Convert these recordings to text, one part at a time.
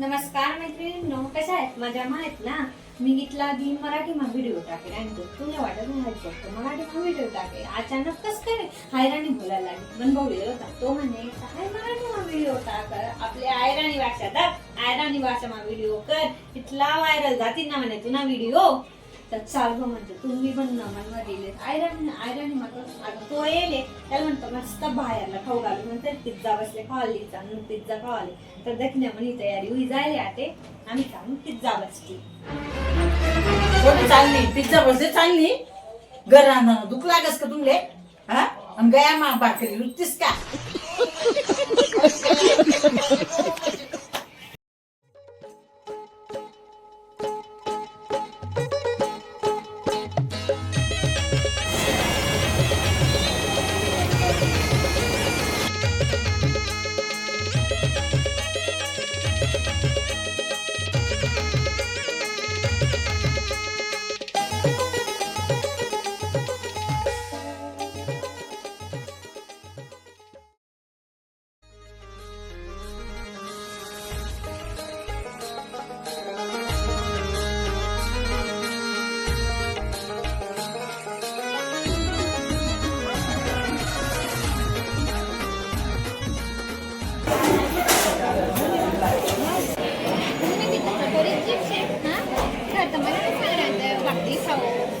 नमस्कार मैत्रिणींनो कशा आहेत? मजा आहेत ना? मी इथला दिन मराठी मा व्हिडिओ टाकेल आणि तो तुला वाटत नाही फक्त मराठीमा व्हिडिओ टाकेल अचानक कसं काय हैराणी बोलायला लागली? मन होता. तो म्हणे काय मराठी मा व्हिडिओ टाक? आपले आयराणी भाषा दाख आयराणी भाषामा व्हिडिओ कर. इथला व्हायरल जातील ना म्हणे तुना व्हिडिओ तर चालू म्हणते तुम्ही पण ना मला दिले आयराणी आयरन आता तो येले त्याला म्हणतो मस्त बाहेरला खाऊ घालू म्हणते पिझ्झा बसले खावाली चांगलं पिझ्झा खावाले. तर दक्षिण म्हणे तयारी होई जायले आते आम्ही चांगलं पिझ्झा बसली. कोणी चालली? पिझ्झा बसले चालली? घरानं. दुख लागस का तुमले? हा? आणि गया मा भाकरी रुतीस का?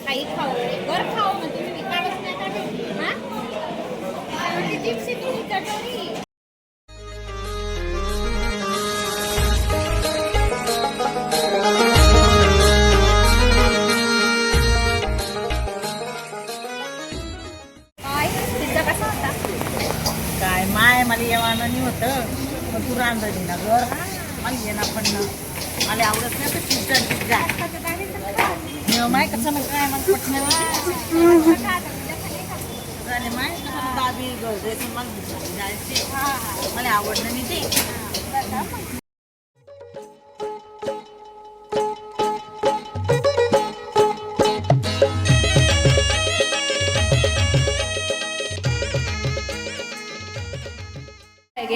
काही खाऊ. वर खाऊ म्हणजे मी. विकायलाच नाही का हा? तुम्ही कटोरी. काय? माय मला येवानं नाही होतं. मग तू रांधली ना घर मला येणार पण ना मला आवडत नाही तर पिझ्झा पिझ्झा माय कसं झाले माय? दाबी गरजेचं मग जायचे. मला आवडलं नाही ते.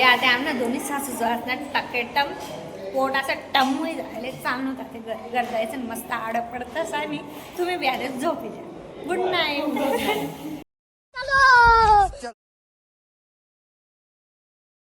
आता आमना दोन्ही सासू असणार टाकेटम. पोट असं टमही झाले चांगलं का ते गरजायचं आणि मस्त आड पडतंच आणि तुम्ही ब्यालेच झोपी द्या गुड नाईट